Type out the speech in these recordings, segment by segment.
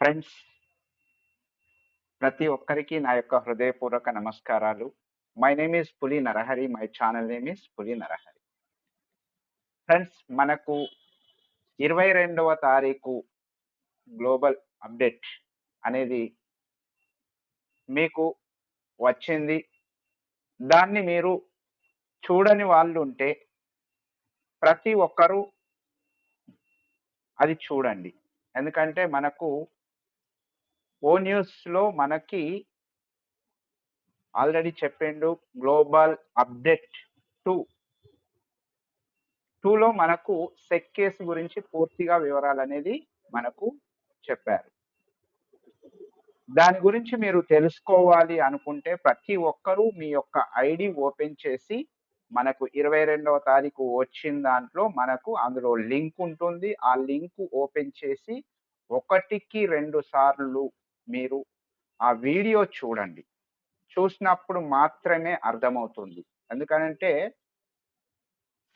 Friends ప్రతి ఒక్కరికి నా యొక్క హృదయపూర్వక నమస్కారాలు. My name is Puli Narahari my channel name is Puli Narahari friends మనకు ఇరవై రెండవ తారీఖు గ్లోబల్ అప్డేట్ అనేది మీకు వచ్చింది. దాన్ని మీరు చూడని వాళ్ళు ఉంటే ప్రతి ఒక్కరూ అది చూడండి. ఎందుకంటే మనకు ఓ న్యూస్లో మనకి ఆల్రెడీ చెప్పిండు గ్లోబల్ అప్డేట్ టూ. టూలో మనకు సెక్ కేసు గురించి పూర్తిగా వివరాలు అనేది మనకు చెప్పారు. దాని గురించి మీరు తెలుసుకోవాలి అనుకుంటే ప్రతి ఒక్కరూ మీ యొక్క ఐడి ఓపెన్ చేసి మనకు ఇరవై రెండవ తారీఖు వచ్చిన దాంట్లో మనకు అందులో లింక్ ఉంటుంది. ఆ లింక్ ఓపెన్ చేసి ఒకటికి రెండు సార్లు మీరు ఆ వీడియో చూడండి. చూసినప్పుడు మాత్రమే అర్థమవుతుంది. ఎందుకనంటే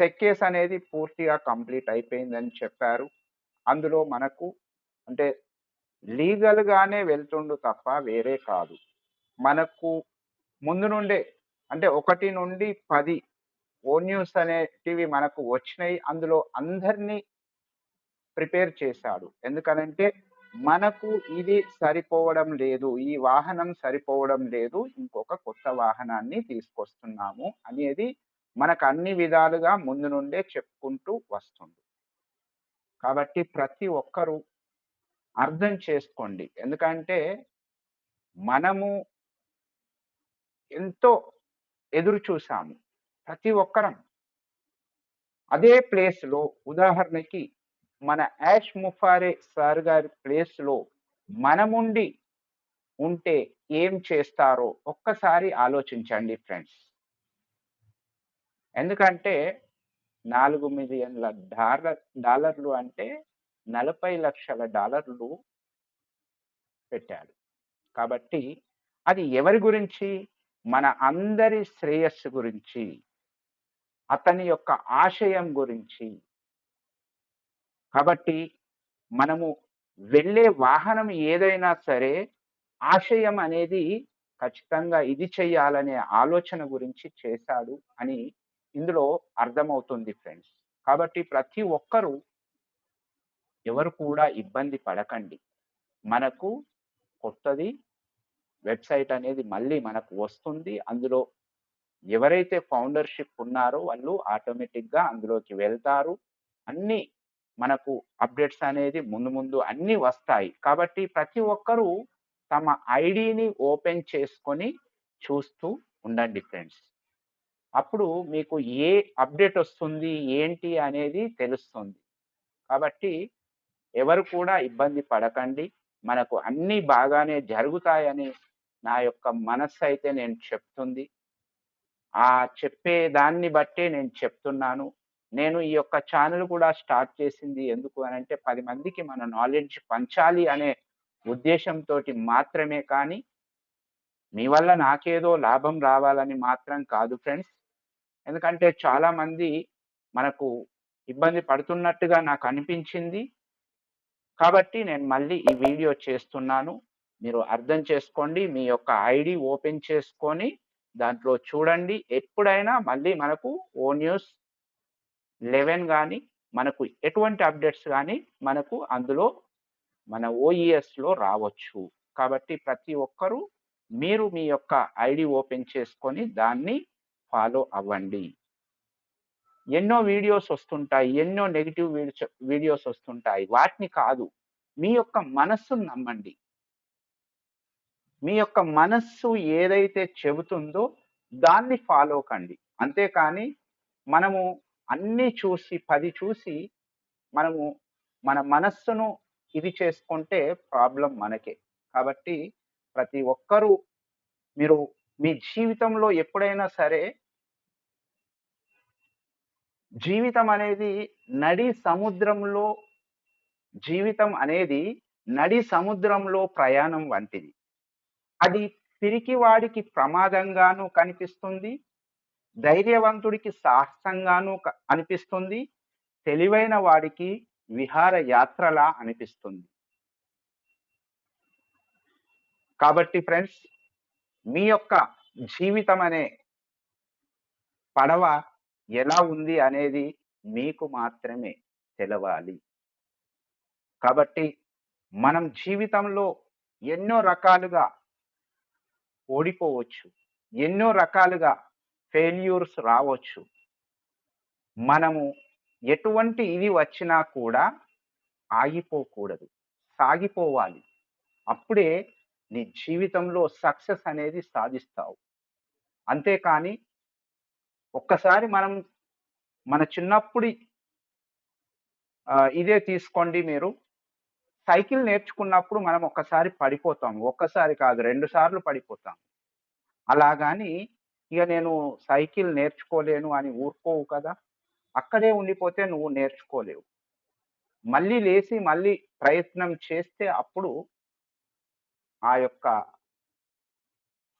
సెక్కేస్ అనేది పూర్తిగా కంప్లీట్ అయిపోయిందని చెప్పారు. అందులో మనకు అంటే లీగల్గానే వెళ్తుండు తప్ప వేరే కాదు. మనకు ముందు నుండే అంటే ఒకటి నుండి పది ఓ న్యూస్ అనేటివి మనకు వచ్చినాయి. అందులో అందరినీ ప్రిపేర్ చేశాడు. ఎందుకనంటే మనకు ఇది సరిపోవడం లేదు ఈ వాహనం సరిపోవడం లేదు ఇంకొక కొత్త వాహనాన్ని తీసుకొస్తున్నాము అనేది మనకు అన్ని విధాలుగా ముందు నుండే చెప్పుకుంటూ వస్తుంది. కాబట్టి ప్రతి ఒక్కరూ అర్థం చేసుకోండి. ఎందుకంటే మనము ఎంతో ఎదురు చూసాము ప్రతి ఒక్కరం. అదే ప్లేస్లో ఉదాహరణకి మన యాష్ ముఫారే సార్ గారి ప్లేస్లో మనముండి ఉంటే ఏం చేస్తారో ఒక్కసారి ఆలోచించండి ఫ్రెండ్స్ ఎందుకంటే నాలుగు మిలియన్ల డాలర్ డాలర్లు అంటే నలభై లక్షల డాలర్లు పెట్టాడు కాబట్టి అది ఎవరి గురించి? మన అందరి శ్రేయస్సు గురించి అతని యొక్క ఆశయం గురించి కాబట్టి మనము వెళ్ళే వాహనం ఏదైనా సరే ఆశయం అనేది ఖచ్చితంగా ఇది చెయ్యాలనే ఆలోచన గురించి చేశాడు అని ఇందులో అర్థమవుతుంది ఫ్రెండ్స్ కాబట్టి ప్రతి ఒక్కరూ ఎవరు కూడా ఇబ్బంది పడకండి. మనకు కొత్తది వెబ్సైట్ అనేది మళ్ళీ మనకు వస్తుంది. అందులో ఎవరైతే ఫౌండర్షిప్ ఉన్నారో వాళ్ళు ఆటోమేటిక్గా అందులోకి వెళ్తారు. అన్ని మనకు అప్డేట్స్ అనేది ముందు ముందు అన్నీ వస్తాయి. కాబట్టి ప్రతి ఒక్కరూ తమ ఐడిని ఓపెన్ చేసుకొని చూస్తూ ఉండండి ఫ్రెండ్స్. అప్పుడు మీకు ఏ అప్డేట్ వస్తుంది ఏంటి అనేది తెలుస్తుంది. కాబట్టి ఎవరు కూడా ఇబ్బంది పడకండి. మనకు అన్నీ బాగానే జరుగుతాయని నా యొక్క మనస్సు అయితే నేను చెప్తుంది. ఆ చెప్పే దాన్ని బట్టే నేను చెప్తున్నాను. నేను ఈ యొక్క ఛానల్ కూడా స్టార్ట్ చేసింది ఎందుకు అని అంటే పది మందికి మన నాలెడ్జ్ పంచాలి అనే ఉద్దేశంతో మాత్రమే కానీ మీ వల్ల నాకేదో లాభం రావాలని మాత్రం కాదు ఫ్రెండ్స్ ఎందుకంటే చాలా మంది మనకు ఇబ్బంది పడుతున్నట్టుగా నాకు అనిపించింది. కాబట్టి నేను మళ్ళీ ఈ వీడియో చేస్తున్నాను. మీరు అర్థం చేసుకోండి మీ యొక్క ఐడి ఓపెన్ చేసుకొని దాంట్లో చూడండి. ఎప్పుడైనా మళ్ళీ మనకు ఓ న్యూస్ లెవెన్ కానీ మనకు ఎటువంటి అప్డేట్స్ కానీ మనకు అందులో మన ఓఈఎస్లో రావచ్చు. కాబట్టి ప్రతి ఒక్కరూ మీరు మీ యొక్క ఐడి ఓపెన్ చేసుకొని దాన్ని ఫాలో అవ్వండి. ఎన్నో వీడియోస్ వస్తుంటాయి ఎన్నో నెగిటివ్ వీడియోస్ వస్తుంటాయి. వాటిని కాదు మీ యొక్క మనస్సును నమ్మండి. మీ యొక్క మనస్సు ఏదైతే చెబుతుందో దాన్ని ఫాలో కండి. అంతేకాని మనము అన్నీ చూసి పది చూసి మనము మన మనస్సును ఇది చేసుకుంటే ప్రాబ్లం మనకే. కాబట్టి ప్రతి ఒక్కరూ మీరు మీ జీవితంలో ఎప్పుడైనా సరే జీవితం అనేది నడి సముద్రంలో జీవితం అనేది నడి సముద్రంలో ప్రయాణం వంటిది. అది పిరికివాడికి ప్రమాదంగాను కనిపిస్తుంది. ధైర్యవంతుడికి సాహసంగాను అనిపిస్తుంది. తెలివైన వాడికి విహార యాత్రలా అనిపిస్తుంది. కాబట్టి ఫ్రెండ్స్ మీ యొక్క జీవితం అనే పడవ ఎలా ఉంది అనేది మీకు మాత్రమే తెలవాలి. కాబట్టి మనం జీవితంలో ఎన్నో రకాలుగా ఓడిపోవచ్చు. ఎన్నో రకాలుగా ఫెయిల్యూర్స్ రావచ్చు. మనము ఎటువంటి ఇది వచ్చినా కూడా ఆగిపోకూడదు. సాగిపోవాలి. అప్పుడే నీ జీవితంలో సక్సెస్ అనేది సాధిస్తావు. అంతేకాని ఒక్కసారి మనం మన చిన్నప్పుడు ఇదే తీసుకోండి మీరు. సైకిల్ నేర్చుకున్నప్పుడు మనం ఒక్కసారి పడిపోతాం ఒక్కసారి కాదు రెండు సార్లు పడిపోతాం అలాగాని ఇక నేను సైకిల్ నేర్చుకోలేను అని ఊరుకోవు కదా. అక్కడే ఉండిపోతే నువ్వు నేర్చుకోలేవు. మళ్ళీ లేచి మళ్ళీ ప్రయత్నం చేస్తే అప్పుడు ఆ యొక్క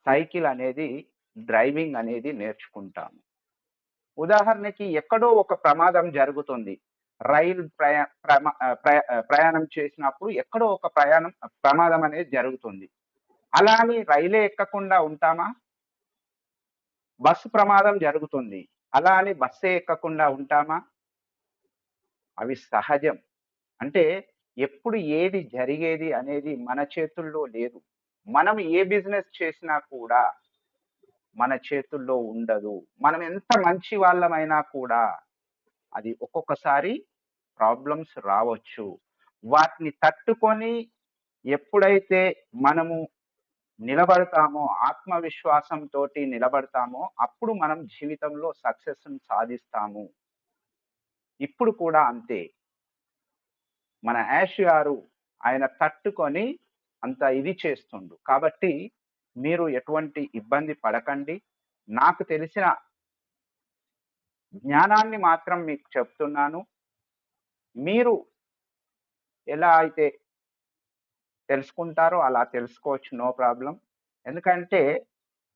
సైకిల్ అనేది డ్రైవింగ్ అనేది నేర్చుకుంటాము. ఉదాహరణకి ఎక్కడో ఒక ప్రమాదం జరుగుతుంది. రైలు ప్రయా ప్రమా- ప్రయాణం చేసినప్పుడు ఎక్కడో ఒక ప్రయాణం ప్రమాదం అనేది జరుగుతుంది. అలా అని రైలే ఎక్కకుండా ఉంటామా? బస్సు ప్రమాదం జరుగుతుంది. అలా అని బస్సే ఎక్కకుండా ఉంటామా? అవి సహజం. అంటే ఎప్పుడు ఏది జరిగేది అనేది మన చేతుల్లో లేదు. మనం ఏ బిజినెస్ చేసినా కూడా మన చేతుల్లో ఉండదు. మనం ఎంత మంచి వాళ్ళమైనా కూడా అది ఒక్కొక్కసారి ప్రాబ్లమ్స్ రావచ్చు. వాటిని తట్టుకొని ఎప్పుడైతే మనము నిలబడతామో ఆత్మవిశ్వాసంతో నిలబడతామో అప్పుడు మనం జీవితంలో సక్సెస్ని సాధిస్తాము. ఇప్పుడు కూడా అంతే. మన యాష్ గారు ఆయన తట్టుకొని అంత ఇది చేస్తుండు. కాబట్టి మీరు ఎటువంటి ఇబ్బంది పడకండి. నాకు తెలిసిన జ్ఞానాన్ని మాత్రం మీకు చెప్తున్నాను. మీరు ఎలా అయితే తెలుసుకుంటారో అలా తెలుసుకోవచ్చు నో ప్రాబ్లం. ఎందుకంటే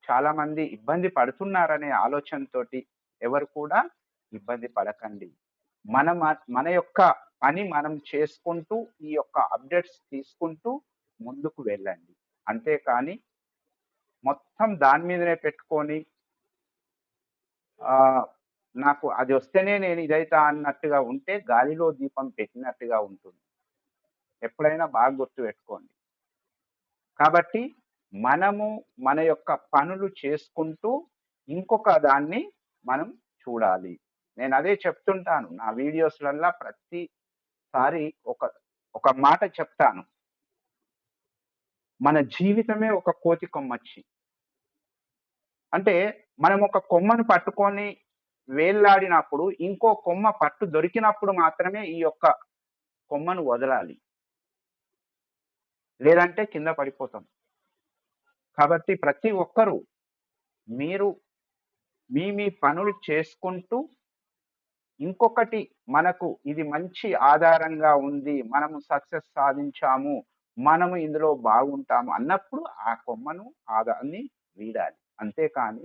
చాలామంది ఇబ్బంది పడుతున్నారనే ఆలోచనతోటి ఎవరు కూడా ఇబ్బంది పడకండి. మన మన యొక్క పని మనం చేసుకుంటూ ఈ యొక్క అప్డేట్స్ తీసుకుంటూ ముందుకు వెళ్ళండి. అంతేకాని మొత్తం దాని మీదనే పెట్టుకొని నాకు అది వస్తేనే నేను ఇదైతా అన్నట్టుగా ఉంటే గాలిలో దీపం పెట్టినట్టుగా ఉంటుంది. ఎప్పుడైనా బాగా గుర్తు పెట్టుకోండి. కాబట్టి మనము మన యొక్క పనులు చేసుకుంటూ ఇంకొక దాన్ని మనం చూడాలి. నేను అదే చెప్తుంటాను నా వీడియోస్లల్లా ప్రతిసారి ఒక ఒక మాట చెప్తాను. మన జీవితమే ఒక కోతి కొమ్మచ్చి. అంటే మనం ఒక కొమ్మను పట్టుకొని వేళ్ళాడినప్పుడు ఇంకో కొమ్మ పట్టు దొరికినప్పుడు మాత్రమే ఈ యొక్క కొమ్మను వదలాలి. లేదంటే కింద పడిపోతాం. కాబట్టి ప్రతి ఒక్కరూ మీరు మీ మీ పనులు చేసుకుంటూ ఇంకొకటి మనకు ఇది మంచి ఆధారంగా ఉంది మనము సక్సెస్ సాధించాము మనము ఇందులో బాగుంటాము అన్నప్పుడు ఆ కొమ్మను ఆదాన్ని వీడాలి. అంతేకాని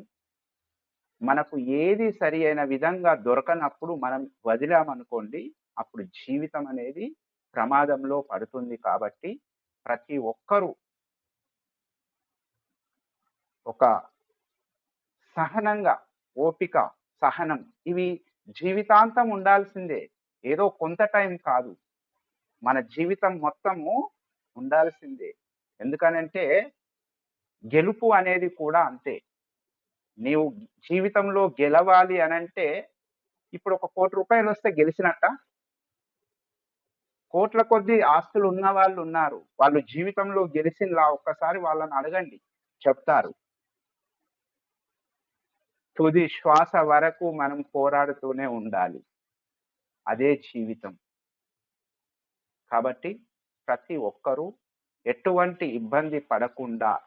మనకు ఏది సరి అయిన విధంగా దొరకనప్పుడు మనం వదిలామనుకోండి అప్పుడు జీవితం అనేది ప్రమాదంలో పడుతుంది కాబట్టి ప్రతి ఒక్కరూ ఒక సహనంగా ఓపిక సహనం ఇవి జీవితాంతం ఉండాల్సిందే. ఏదో కొంత టైం కాదు. మన జీవితం మొత్తము ఉండాల్సిందే. ఎందుకనంటే గెలుపు అనేది కూడా అంతే. నీవు జీవితంలో గెలవాలి అనంటే ఇప్పుడు ఒక కోటి రూపాయలు వస్తే గెలిచినట్ట? కోట్ల కొద్ది ఆస్తులు ఉన్న వాళ్ళు ఉన్నారు. వాళ్ళు జీవితంలో గెలిచినలా ఒక్కసారి వాళ్ళని అడగండి. చెప్తారు. తుది శ్వాస వరకు మనం పోరాడుతూనే ఉండాలి. అదే జీవితం. కాబట్టి ప్రతి ఒక్కరూ ఎటువంటి ఇబ్బంది పడకుండా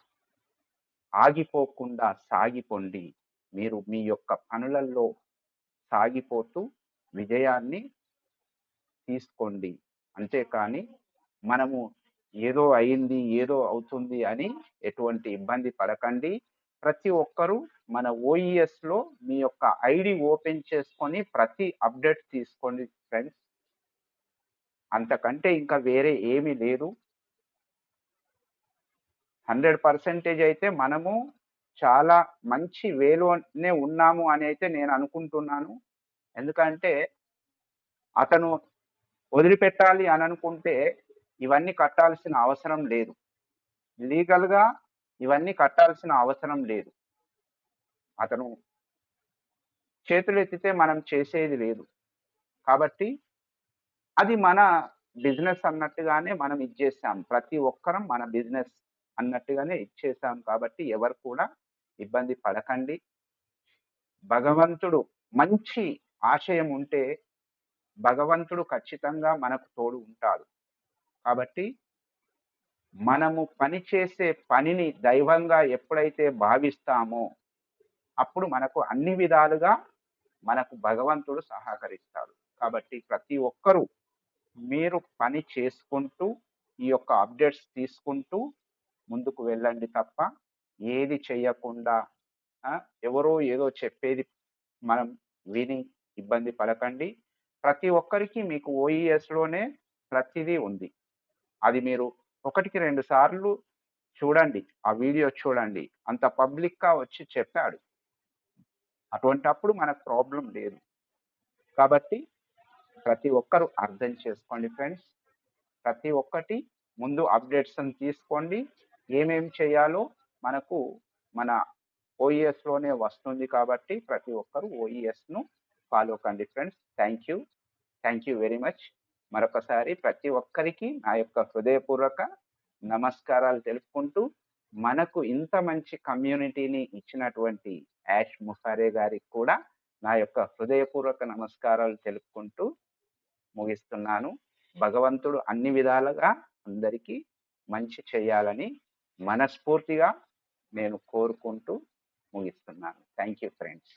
ఆగిపోకుండా సాగిపోండి. మీరు మీ యొక్క పనులలో సాగిపోతూ విజయాన్ని తీసుకోండి. అంతేకాని మనము ఏదో అయింది ఏదో అవుతుంది అని ఎటువంటి ఇబ్బంది పడకండి. ప్రతి ఒక్కరూ మన ఓఈఎస్లో మీ యొక్క ఐడి ఓపెన్ చేసుకొని ప్రతి అప్డేట్ తీసుకోండి ఫ్రెండ్స్. అంతకంటే ఇంకా వేరే ఏమీ లేదు. హండ్రెడ్ పర్సెంటేజ్ అయితే మనము చాలా మంచి వేలోనే ఉన్నాము అని అయితే నేను అనుకుంటున్నాను. ఎందుకంటే అతను వదిలిపెట్టాలి అని అనుకుంటే ఇవన్నీ కట్టాల్సిన అవసరం లేదు. లీగల్గా ఇవన్నీ కట్టాల్సిన అవసరం లేదు. అతను చేతులు ఎత్తితే మనం చేసేది లేదు. కాబట్టి అది మన బిజినెస్ అన్నట్టుగానే మనం ఇచ్చేసాం. ప్రతి ఒక్కరం మన బిజినెస్ అన్నట్టుగానే ఇచ్చేసాం. కాబట్టి ఎవరు కూడా ఇబ్బంది పడకండి. భగవంతుడు మంచి ఆశయం ఉంటే భగవంతుడు ఖచ్చితంగా మనకు తోడు ఉంటాడు. కాబట్టి మనము పని చేసే పనిని దైవంగా ఎప్పుడైతే భావిస్తామో అప్పుడు మనకు అన్ని విధాలుగా మనకు భగవంతుడు సహకరిస్తాడు. కాబట్టి ప్రతి ఒక్కరూ మీరు పని చేసుకుంటూ ఈ యొక్క అప్డేట్స్ తీసుకుంటూ ముందుకు వెళ్ళండి తప్ప ఏది చేయకుండా ఎవరో ఏదో చెప్పేది మనం విని ఇబ్బంది పడకండి. ప్రతి ఒక్కరికి మీకు ఓఈఎస్లోనే ప్రతిదీ ఉంది. అది మీరు ఒకటికి రెండు సార్లు చూడండి. ఆ వీడియో చూడండి. అంత పబ్లిక్గా వచ్చి చెప్పాడు. అటువంటప్పుడు మనకు ప్రాబ్లం లేదు. కాబట్టి ప్రతి ఒక్కరు అర్థం చేసుకోండి ఫ్రెండ్స్. ప్రతి ఒక్కటి ముందు అప్డేట్స్ తీసుకోండి. ఏమేమి చేయాలో మనకు మన ఓఈఎస్లోనే వస్తుంది కాబట్టి ప్రతి ఒక్కరు ఓఈఎస్ను ఫాలో కండి friends thank you thank you very much మరొకసారి ప్రతి ఒక్కరికి నా యొక్క హృదయపూర్వక నమస్కారాలు తెలుపుకుంటూ మనకు ఇంత మంచి కమ్యూనిటీని ఇచ్చినటువంటి యాష్ ముఫారే గారికి కూడా నా యొక్క హృదయపూర్వక నమస్కారాలు తెలుపుకుంటూ ముగిస్తున్నాను. భగవంతుడు అన్ని విధాలుగా అందరికీ మంచి చేయాలని మనస్ఫూర్తిగా నేను కోరుకుంటూ ముగిస్తున్నాను. Thank you friends